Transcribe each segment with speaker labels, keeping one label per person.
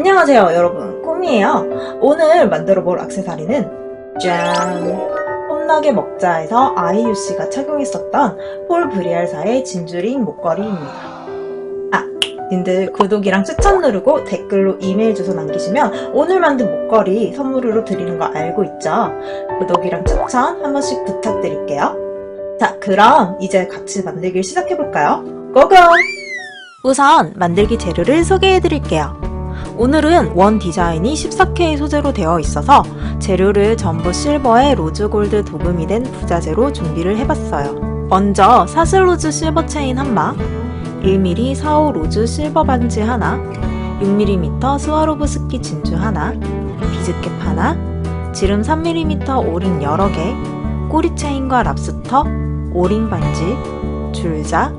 Speaker 1: 안녕하세요 여러분 꿈이에요 오늘 만들어 볼 악세사리는 짠 홈나게 먹자에서 아이유 씨가 착용했었던 폴 브리알사의 진주링 목걸이입니다 아 님들 구독이랑 추천 누르고 댓글로 이메일 주소 남기시면 오늘 만든 목걸이 선물로 드리는 거 알고 있죠? 구독이랑 추천 한 번씩 부탁드릴게요 자 그럼 이제 같이 만들기를 시작해볼까요? 고고! 우선 만들기 재료를 소개해드릴게요 오늘은 원 디자인이 14K 소재로 되어 있어서 재료를 전부 실버에 로즈골드 도금이 된 부자재로 준비를 해봤어요. 먼저 사슬로즈 실버 체인 한 마, 1mm 45 로즈 실버 반지 하나, 6mm 스와로브스키 진주 하나, 비즈캡 하나, 지름 3mm 오링 여러 개, 꼬리 체인과 랍스터, 오링 반지, 줄자,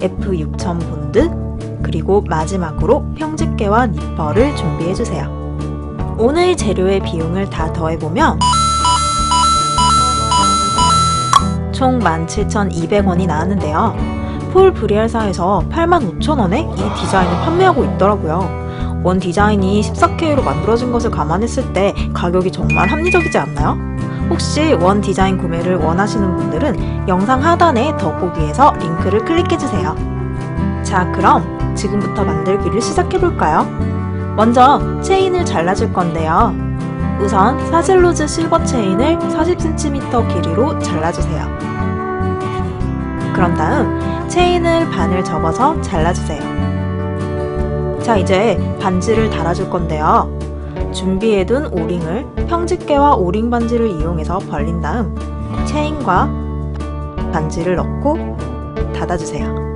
Speaker 1: F6000 본드, 그리고 마지막으로 평집게와 니퍼를 준비해주세요. 오늘 재료의 비용을 다 더해보면 총 17,200원이 나왔는데요. 폴 브리알사에서 85,000원에 이 디자인을 판매하고 있더라고요. 원 디자인이 14K로 만들어진 것을 감안했을 때 가격이 정말 합리적이지 않나요? 혹시 원 디자인 구매를 원하시는 분들은 영상 하단의 더보기에서 링크를 클릭해주세요. 자, 그럼 지금부터 만들기를 시작해볼까요? 먼저 체인을 잘라줄 건데요. 우선 사슬로즈 실버 체인을 40cm 길이로 잘라주세요. 그런 다음 체인을 반을 접어서 잘라주세요. 자, 이제 반지를 달아줄 건데요. 준비해둔 오링을 평집게와 오링 반지를 이용해서 벌린 다음 체인과 반지를 넣고 닫아주세요.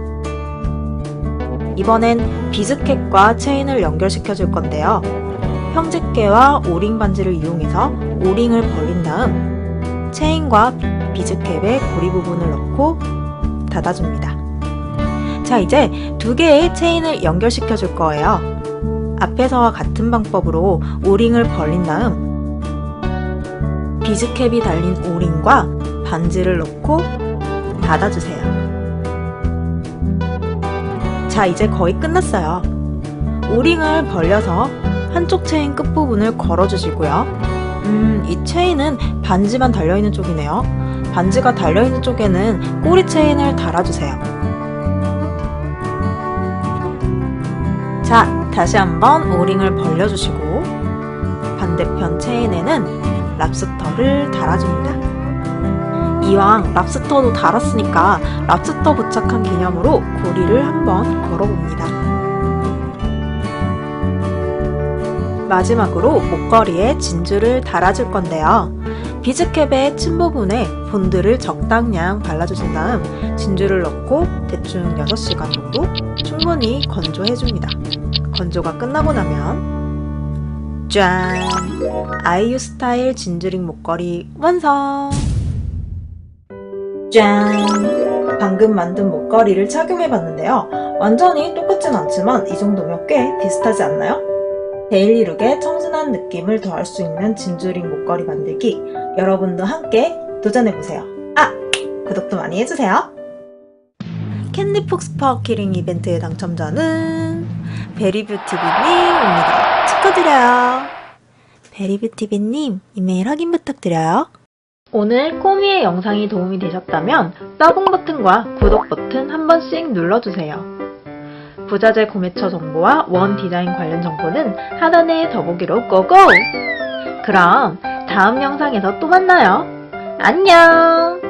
Speaker 1: 이번엔 비즈캣과 체인을 연결시켜 줄 건데요. 평집게와 오링 반지를 이용해서 오링을 벌린 다음 체인과 비즈캡의 고리 부분을 넣고 닫아줍니다. 자, 이제 두 개의 체인을 연결시켜 줄 거예요. 앞에서와 같은 방법으로 오링을 벌린 다음 비즈캡이 달린 오링과 반지를 넣고 닫아주세요. 자, 이제 거의 끝났어요. 오링을 벌려서 한쪽 체인 끝부분을 걸어주시고요. 음, 이 체인은 반지만 달려있는 쪽이네요. 반지가 달려있는 쪽에는 꼬리 체인을 달아주세요. 자, 다시 한번 오링을 벌려주시고 반대편 체인에는 랍스터를 달아줍니다. 이왕 랍스터도 달았으니까 랍스터 부착한 기념으로 고리를 한번 걸어봅니다. 마지막으로 목걸이에 진주를 달아줄 건데요. 비즈캡의 침 부분에 본드를 적당량 발라주신 다음 진주를 넣고 대충 6시간 정도 충분히 건조해줍니다. 건조가 끝나고 나면 짠! 아이유 스타일 진주링 목걸이 완성! 짠! 방금 만든 목걸이를 착용해봤는데요. 완전히 똑같진 않지만 이 정도면 꽤 비슷하지 않나요? 데일리룩에 청순한 느낌을 더할 수 있는 진주링 목걸이 만들기 여러분도 함께 도전해보세요. 아! 구독도 많이 해주세요. 캔디폭 스 파워키링 이벤트의 당첨자는 베리뷰티비님입니다. 축하드려요. 베리뷰티비님 이메일 확인 부탁드려요. 오늘 코미의 영상이 도움이 되셨다면 따봉 버튼과 구독 버튼 한 번씩 눌러주세요. 부자재 구매처 정보와 원 디자인 관련 정보는 하단의 더보기로 고고! 그럼 다음 영상에서 또 만나요. 안녕!